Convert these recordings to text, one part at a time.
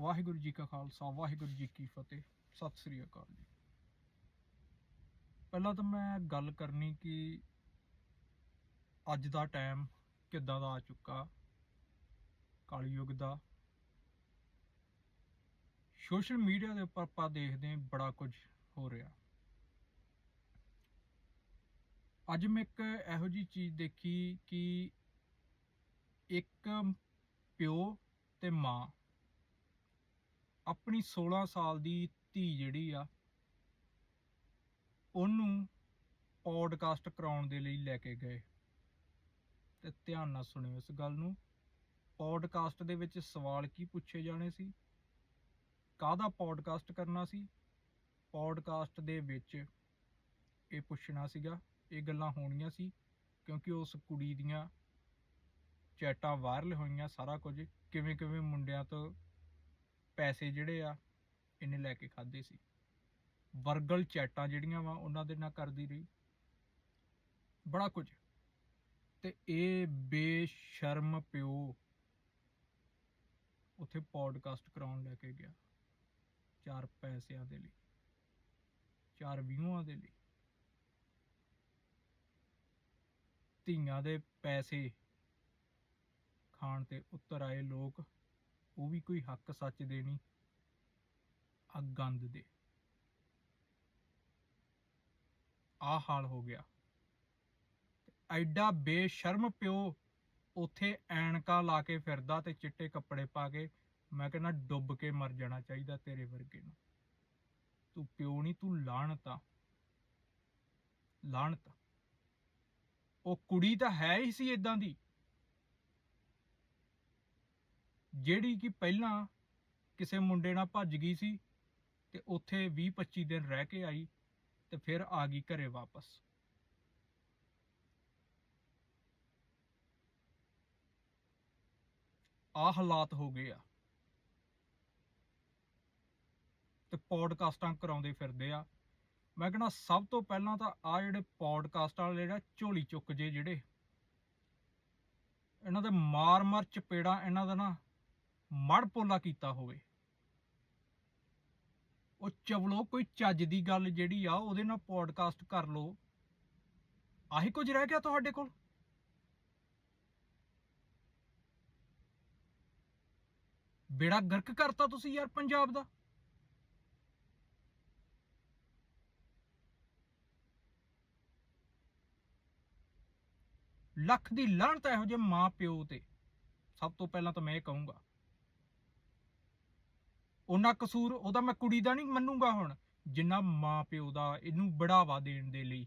ਵਾਹਿਗੁਰੂ ਜੀ ਕਾ ਖਾਲਸਾ, ਵਾਹਿਗੁਰੂ ਜੀ ਕੀ ਫਤਿਹ। ਸਤਿ ਸ੍ਰੀ ਅਕਾਲ ਜੀ। ਪਹਿਲਾਂ ਤਾਂ ਮੈਂ ਗੱਲ ਕਰਨੀ ਕਿ ਅੱਜ ਦਾ ਟਾਈਮ ਕਿੱਦਾਂ ਦਾ ਆ ਚੁੱਕਾ? ਕਾਲੀ ਯੁੱਗ ਦਾ। ਸੋਸ਼ਲ ਮੀਡੀਆ ਦੇ ਉੱਪਰ ਆਪਾਂ ਦੇਖਦੇ ਹਾਂ ਬੜਾ ਕੁਝ ਹੋ ਰਿਹਾ। ਅੱਜ ਮੈਂ ਇੱਕ ਇਹੋ ਜੀ ਚੀਜ਼ ਦੇਖੀ ਕਿ ਇੱਕ ਪਿਓ ਤੇ ਮਾਂ ਆਪਣੀ 16 ਸਾਲ ਦੀ ਧੀ ਜਿਹੜੀ ਆ, ਉਹਨੂੰ ਪੋਡਕਾਸਟ ਕਰਾਉਣ ਦੇ ਲਈ ਲੈ ਕੇ ਗਏ। ਤੇ ਧਿਆਨ ਨਾਲ ਸੁਣਿਓ ਇਸ ਗੱਲ ਨੂੰ। ਪੋਡਕਾਸਟ ਦੇ ਵਿੱਚ ਸਵਾਲ ਕੀ ਪੁੱਛੇ ਜਾਣੇ ਸੀ? ਕਾਹਦਾ ਪੋਡਕਾਸਟ ਕਰਨਾ ਸੀ? ਪੌਡਕਾਸਟ ਦੇ ਵਿੱਚ ਇਹ ਪੁੱਛਣਾ ਸੀਗਾ, ਇਹ ਗੱਲਾਂ ਹੋਣੀਆਂ ਸੀ, ਕਿਉਂਕਿ ਉਸ ਕੁੜੀ ਦੀਆਂ ਚੈਟਾਂ ਵਾਇਰਲ ਹੋਈਆਂ ਸਾਰਾ ਕੁਝ। ਕਿਵੇਂ ਕਿਵੇਂ ਮੁੰਡਿਆਂ ਤੋਂ ਪੈਸੇ ਜਿਹੜੇ ਆ, ਇਹਨੇ ਲੈ ਕੇ ਖਾਦੇ ਸੀ। ਵਰਗਲ ਚੈਟਾਂ ਜਿਹੜੀਆਂ ਵਾ, ਉਹਨਾਂ ਦੇ ਨਾਲ ਕਰਦੀ ਰਹੀ। ਬੜਾ ਕੁਝ। ਤੇ ਇਹ ਬੇਸ਼ਰਮ ਪਿਓ ਉੱਥੇ ਪੋਡਕਾਸਟ ਕਰਾਉਣ ਲੈ ਕੇ ਗਿਆ। ਚਾਰ ਪੈਸਿਆਂ ਦੇ ਲਈ। ਚਾਰ ਵਿਊਆਂ ਦੇ ਲਈ। ਧੀਆਂ ਦੇ ਪੈਸੇ ਖਾਣ ਤੇ ਉਤਰ ਆਏ ਲੋਕ। ਉਹ ਵੀ ਕੋਈ ਹੱਕ ਸੱਚ ਦੇਣੀ ਆ ਗੰਦ ਦੇ। ਆ ਹਾਲ ਹੋ ਗਿਆ। ਐਡਾ ਬੇਸ਼ਰਮ ਪਿਓ ਉਥੇ ਐਨਕਾਂ ਲਾ ਕੇ ਫਿਰਦਾ ਤੇ ਚਿੱਟੇ ਕੱਪੜੇ ਪਾ ਕੇ ਮੈਂ ਕਹਿੰਦਾ ਡੁੱਬ ਕੇ ਮਰ ਜਾਣਾ ਚਾਹੀਦਾ ਤੇਰੇ ਵਰਗੇ ਨੂੰ। ਤੂੰ ਪਿਓ ਨਹੀਂ, ਤੂੰ ਲਾਹਣਤ ਆ। ਲਾਹਣਤ ਉਹ ਕੁੜੀ ਤਾਂ ਹੈ ਹੀ ਸੀ ਇਦਾਂ ਦੀ। ਜਿਹੜੀ ਕਿ ਪਹਿਲਾਂ ਕਿਸੇ ਮੁੰਡੇ ਨਾਲ ਭੱਜ ਗਈ ਸੀ ਤੇ ਉੱਥੇ 20-25 ਦਿਨ ਰਹਿ ਕੇ ਆਈ ਤੇ ਫਿਰ ਆ ਗਈ ਘਰੇ ਵਾਪਸ। ਆ ਹਾਲਾਤ ਹੋ ਗਏ ਆ। ਤੇ ਪੋਡਕਾਸਟਾਂ ਕਰਾਉਂਦੇ ਫਿਰਦੇ ਆ। ਮੈਂ ਕਹਿੰਦਾ ਸਭ ਤੋਂ ਪਹਿਲਾਂ ਤਾਂ ਆ ਜਿਹੜੇ ਪੋਡਕਾਸਟ ਵਾਲੇ ਜਿਹੜਾ ਝੋਲੀ ਚੁੱਕ ਜੇ ਜਿਹੜੇ, ਇਹਨਾਂ ਦੇ ਮਾਰ ਮਾਰ ਚਪੇੜਾ ਇਹਨਾਂ ਦਾ ਨਾ ਮੜ ਪੋਲਾ ਕੀਤਾ ਹੋਵੇ। ਉਹ ਚਵਲੋ, ਕੋਈ ਚੱਜ ਦੀ ਗੱਲ ਜਿਹੜੀ ਆ, ਉਹਦੇ ਨਾਲ ਪੋਡਕਾਸਟ ਕਰ ਲਓ। ਆਹੀ ਕੁਝ ਰਹਿ ਗਿਆ ਤੁਹਾਡੇ ਕੋਲ? ਬੇੜਾ ਗਰਕ ਕਰਤਾ ਤੁਸੀਂ ਯਾਰ ਪੰਜਾਬ ਦਾ। ਲੱਖ ਦੀ ਲਾਹਣਤ ਇਹੋ ਜਿਹੇ ਮਾਂ ਪਿਓ ਤੇ। ਸਭ ਤੋਂ ਪਹਿਲਾਂ ਤਾਂ ਮੈਂ ਇਹ ਕਹੂੰਗਾ ਉਹਨਾਂ ਕਸੂਰ, ਉਹਦਾ ਮੈਂ ਕੁੜੀ ਦਾ ਨਹੀਂ ਮੰਨੂਗਾ ਹੁਣ। ਜਿੰਨਾ ਮਾਂ ਪਿਓ ਦਾ ਇਹਨੂੰ ਬੜਾਵਾ ਦੇਣ ਦੇ ਲਈ।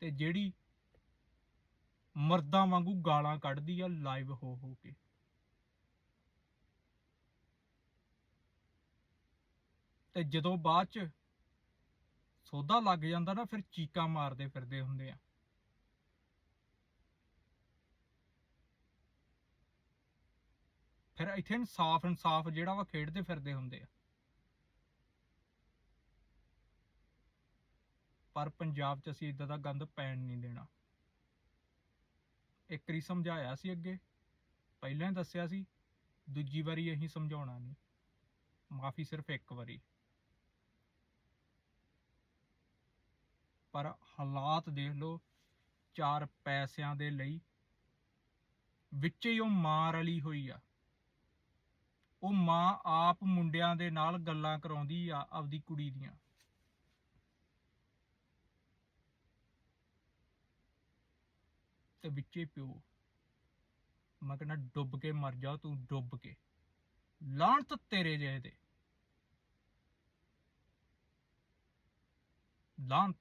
ਤੇ ਜਿਹੜੀ ਮਰਦਾਂ ਵਾਂਗੂ ਗਾਲਾਂ ਕੱਢਦੀ ਆ ਲਾਈਵ ਹੋ ਹੋ ਕੇ। ਤੇ ਜਦੋਂ ਬਾਅਦ ਚ ਸੋਧਾ ਲੱਗ ਜਾਂਦਾ ਨਾ, ਫਿਰ ਚੀਕਾਂ ਮਾਰਦੇ ਫਿਰਦੇ ਹੁੰਦੇ ਆ। ਫਿਰ ਇੱਥੇ ਇਨਸਾਫ ਇਨਸਾਫ ਜਿਹੜਾ ਵਾ ਖੇਡਦੇ ਫਿਰਦੇ ਹੁੰਦੇ ਆ। ਪਰ ਪੰਜਾਬ 'ਚ ਅਸੀਂ ਇਦਾਂ ਦਾ ਗੰਦ ਪੈਣ ਨਹੀਂ ਦੇਣਾ। ਇੱਕ ਵਾਰੀ ਸਮਝਾਇਆ ਸੀ ਅੱਗੇ, ਪਹਿਲਾਂ ਦੱਸਿਆ ਸੀ, ਦੂਜੀ ਵਾਰੀ ਅਸੀਂ ਸਮਝਾਉਣਾ ਨਹੀਂ। ਮਾਫੀ ਸਿਰਫ ਇੱਕ ਵਾਰੀ। ਪਰ ਹਾਲਾਤ ਦੇਖ ਲਓ, ਚਾਰ ਪੈਸਿਆਂ ਦੇ ਲਈ ਵਿੱਚ ਹੀ ਉਹ ਮਾਰ ਵਾਲੀ ਹੋਈ ਆ। ਉਹ ਮਾਂ ਆਪ ਮੁੰਡਿਆਂ ਦੇ ਨਾਲ ਗੱਲਾਂ ਕਰਾਉਂਦੀ ਆ ਆਪਦੀ ਕੁੜੀ ਦੀਆਂ। ਤੇ ਵਿੱਚੇ ਪਿਓ, ਮੈਂ ਕਹਿੰਦਾ, ਡੁੱਬ ਕੇ ਮਰ ਜਾ, ਤੂੰ ਡੁੱਬ ਕੇ। ਲਾਂਤ ਤੇਰੇ ਜਿਹੇ ਤੇ। ਲਾਂਤ